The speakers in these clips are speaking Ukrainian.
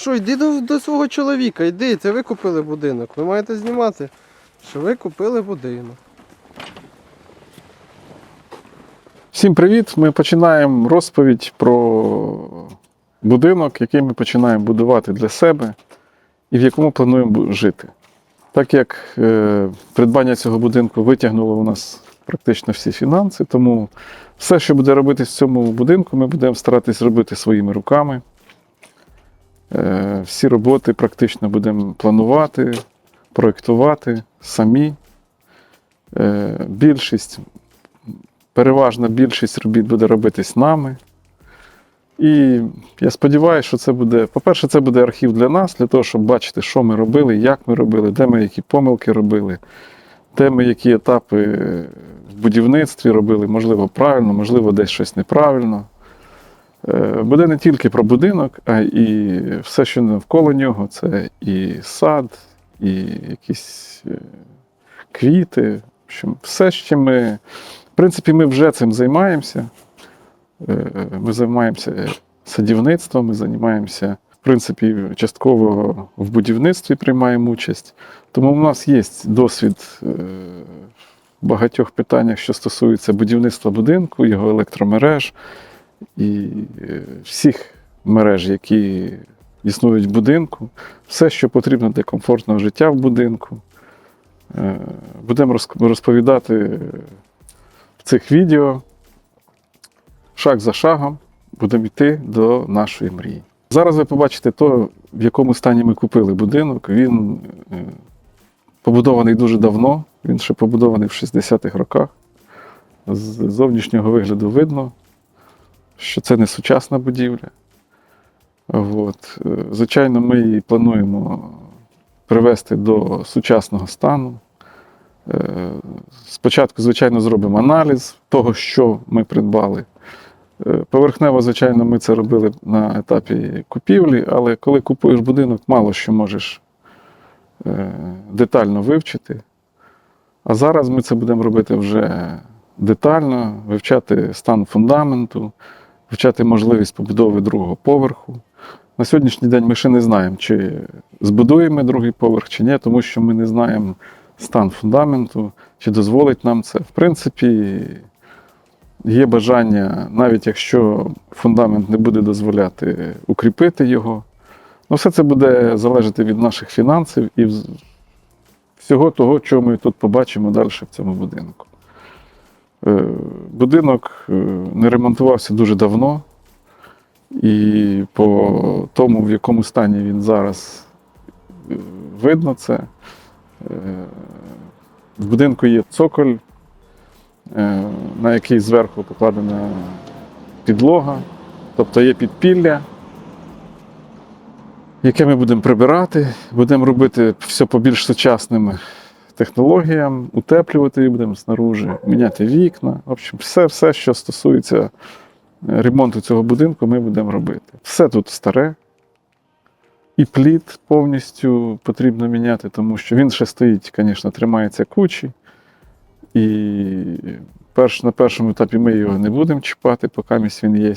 Що, йди до, до свого чоловіка, йди, це ви купили будинок. Ви маєте знімати, що ви купили будинок. Всім привіт! Ми починаємо розповідь про будинок, який ми починаємо будувати для себе і в якому плануємо жити. Так як е, придбання цього будинку витягнуло у нас практично всі фінанси, тому все, що буде робитись в цьому будинку, ми будемо старатись робити своїми руками. Е, всі роботи практично будемо планувати, проєктувати самі. Е, більшість переважна більшість робіт буде робитись нами. І я сподіваюся, що це буде, по-перше, це буде архів для нас, для того, щоб бачити, що ми робили, як ми робили, де ми які помилки робили, де ми які етапи в будівництві робили, можливо, правильно, можливо, десь щось неправильно. Е, Буде не тільки про будинок, а і все, що навколо нього. Це і сад, і якісь е, квіти. Все, чим ми в принципі, ми вже цим займаємося. Е, Ми займаємося садівництвом, ми займаємося, в принципі, частково в будівництві приймаємо участь. Тому в нас є досвід в багатьох питаннях, що стосуються будівництва будинку, його електромереж і е, всіх мереж, які існують в будинку, все, що потрібно для комфортного життя в будинку. Е, Будемо розповідати в цих відео шаг за шагом будемо йти до нашої мрії. Зараз ви побачите то, в якому стані ми купили будинок. Він е, побудований дуже давно, він ще побудований в 60-х роках. З зовнішнього вигляду видно, що це не сучасна будівля. От. Е, Звичайно, ми її плануємо привести до сучасного стану. Е, Спочатку, звичайно, зробимо аналіз того, що ми придбали. Е, Поверхнево, звичайно, ми це робили на етапі купівлі, але коли купуєш будинок, мало що можеш детально вивчити. А зараз ми це будемо робити вже детально, вивчати стан фундаменту, вивчати можливість побудови другого поверху. На сьогоднішній день ми ще не знаємо, чи збудуємо другий поверх, чи ні, тому що ми не знаємо стан фундаменту, чи дозволить нам це. В принципі, є бажання, навіть якщо фундамент не буде дозволяти укріпити його. Ну, все це буде залежати від наших фінансів і всього того, що ми тут побачимо далі в цьому будинку. Е, Будинок е, не ремонтувався дуже давно, і по тому, в якому стані він зараз е, видно це. В будинку є цоколь, на який зверху покладена підлога, тобто є підпілля, яке ми будемо прибирати, будемо робити все по більш сучасним технологіям, утеплювати її будемо снаружи, міняти вікна. В общем, все, все, що стосується е, ремонту цього будинку, ми будемо робити. Все тут старе. І плід повністю потрібно міняти, тому що він ще стоїть, звісно, тримається кучі. І перш, на першому етапі ми його не будемо чіпати, поки він є.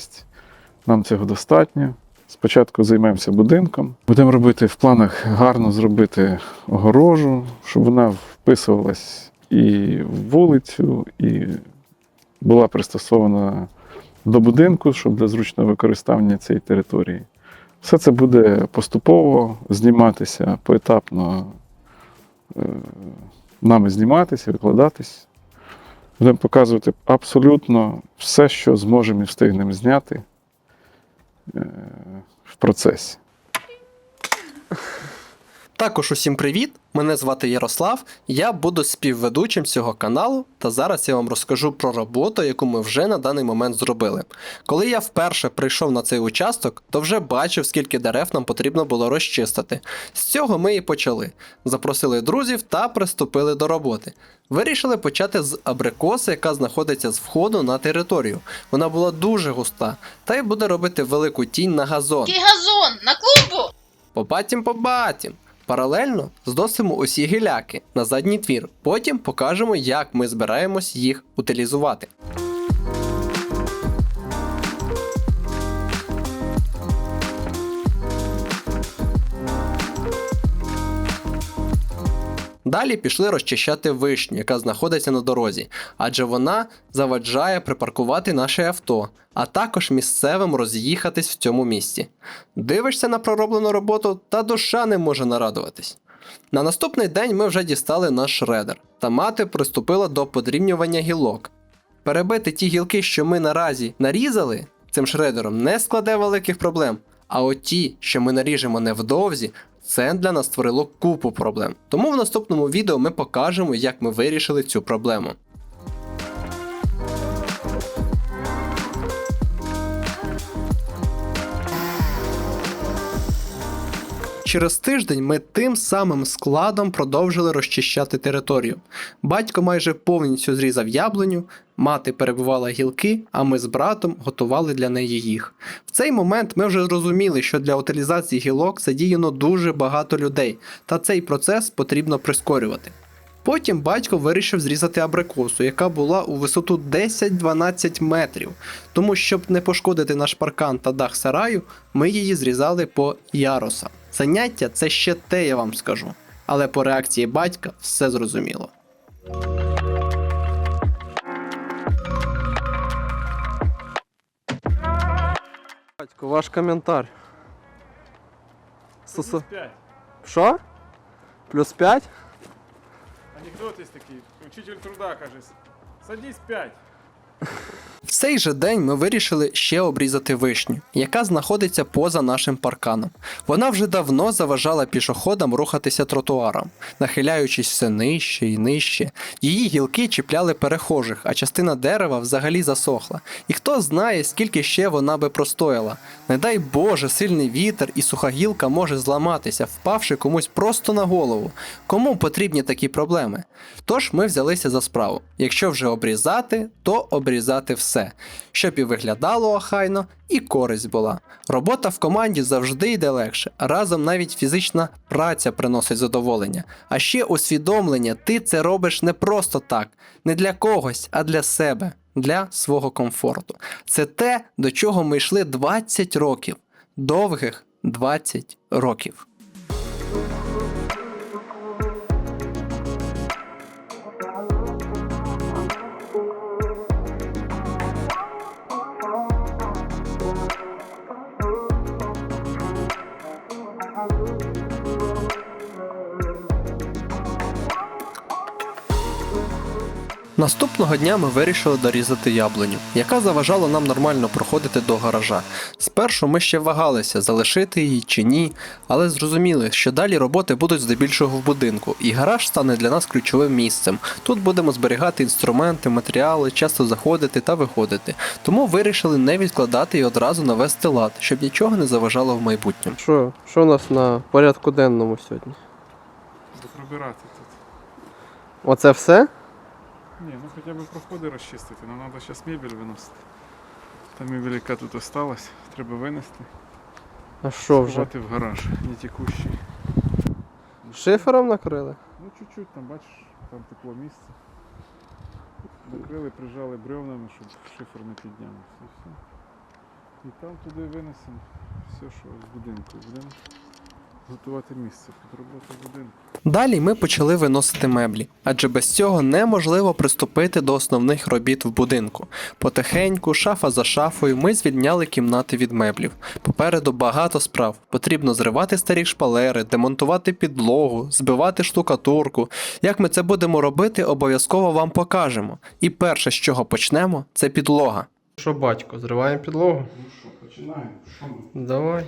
Нам цього достатньо. Спочатку займемося будинком. Будемо робити в планах гарно зробити огорожу, щоб вона вписувалась і в вулицю, і була пристосована до будинку, щоб для зручного використання цієї території. Все це буде поступово зніматися, поетапно е, нами зніматися, викладатись. Будемо показувати абсолютно все, що зможемо і встигнемо зняти е, в процесі. Також усім привіт! Мене звати Ярослав, я буду співведучим цього каналу, та зараз я вам розкажу про роботу, яку ми вже на даний момент зробили. Коли я вперше прийшов на цей участок, то вже бачив, скільки дерев нам потрібно було розчистити. З цього ми і почали. Запросили друзів та приступили до роботи. Вирішили почати з абрикоси, яка знаходиться з входу на територію. Вона була дуже густа, та й буде робити велику тінь на газон. Який газон? На клумбу? Побатім, побатім. Паралельно зносимо усі гіляки на задній твір. Потім покажемо, як ми збираємось їх утилізувати. Далі пішли розчищати вишню, яка знаходиться на дорозі, адже вона заваджає припаркувати наше авто, а також місцевим роз'їхатись в цьому місці. Дивишся на пророблену роботу, та душа не може нарадуватись. На наступний день ми вже дістали наш шредер, та мати приступила до подрібнювання гілок. Перебити ті гілки, що ми наразі нарізали цим шредером, не складе великих проблем. А от ті, що ми наріжемо невдовзі, це для нас створило купу проблем. Тому в наступному відео ми покажемо, як ми вирішили цю проблему. Через тиждень ми тим самим складом продовжили розчищати територію. Батько майже повністю зрізав яблуню, мати перебувала гілки, а ми з братом готували для неї їх. В цей момент ми вже зрозуміли, що для утилізації гілок задіяно дуже багато людей, та цей процес потрібно прискорювати. Потім батько вирішив зрізати абрикосу, яка була у висоту 10-12 метрів. Тому, щоб не пошкодити наш паркан та дах сараю, ми її зрізали по ярусам. Заняття це ще те, я вам скажу. Але по реакції батька все зрозуміло. Батько, ваш коментар. Сосо... 5. Що? Плюс 5? Анекдот є такий. Учитель труда, каже. Садись 5. В цей же день ми вирішили ще обрізати вишню, яка знаходиться поза нашим парканом. Вона вже давно заважала пішоходам рухатися тротуаром, нахиляючись все нижче і нижче. Її гілки чіпляли перехожих, а частина дерева взагалі засохла. І хто знає, скільки ще вона би простояла. Не дай Боже, сильний вітер і суха гілка може зламатися, впавши комусь просто на голову. Кому потрібні такі проблеми? Тож ми взялися за справу. Якщо вже обрізати, то обрізати все, щоб і виглядало охайно, і користь була. Робота в команді завжди йде легше, разом навіть фізична праця приносить задоволення. А ще усвідомлення, ти це робиш не просто так, не для когось, а для себе, для свого комфорту. Це те, до чого ми йшли 20 років, довгих 20 років. Наступного дня ми вирішили дорізати яблуню, яка заважала нам нормально проходити до гаража. Спершу ми ще вагалися, залишити її чи ні, але зрозуміли, що далі роботи будуть здебільшого в будинку, і гараж стане для нас ключовим місцем. Тут будемо зберігати інструменти, матеріали, часто заходити та виходити. Тому вирішили не відкладати і одразу навести лад, щоб нічого не заважало в майбутньому. Що? Що у нас на порядку денному сьогодні? Прибирати тут. Оце все? Ні, ну хоча б проходи розчистити. Нам треба зараз мебель виносити. Та мебель, яка тут осталась, треба винести. А що вже? Сховати в гараж, не текущий. Шифером накрили? Ну чуть-чуть там, бачиш, там тепло місце. Накрили, прижали бревнами, щоб шифер не піднявся. І. І там туди винесемо все, що з будинку. Будемо готувати місце під роботу будинку. Далі ми почали виносити меблі, адже без цього неможливо приступити до основних робіт в будинку. Потихеньку, шафа за шафою, ми звільняли кімнати від меблів. Попереду багато справ. Потрібно зривати старі шпалери, демонтувати підлогу, збивати штукатурку. Як ми це будемо робити, обов'язково вам покажемо. І перше, з чого почнемо, це підлога. Що, батько, зриваємо підлогу? Ну що, починаємо? Що ми? Давай.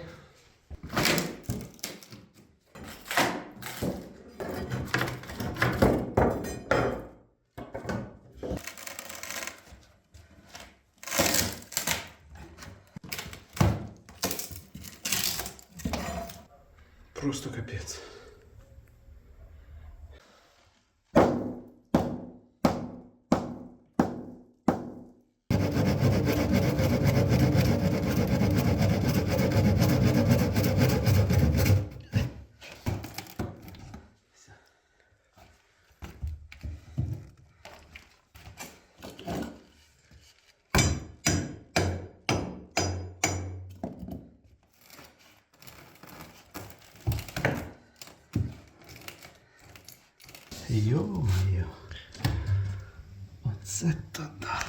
Йо-моє. Оце то да.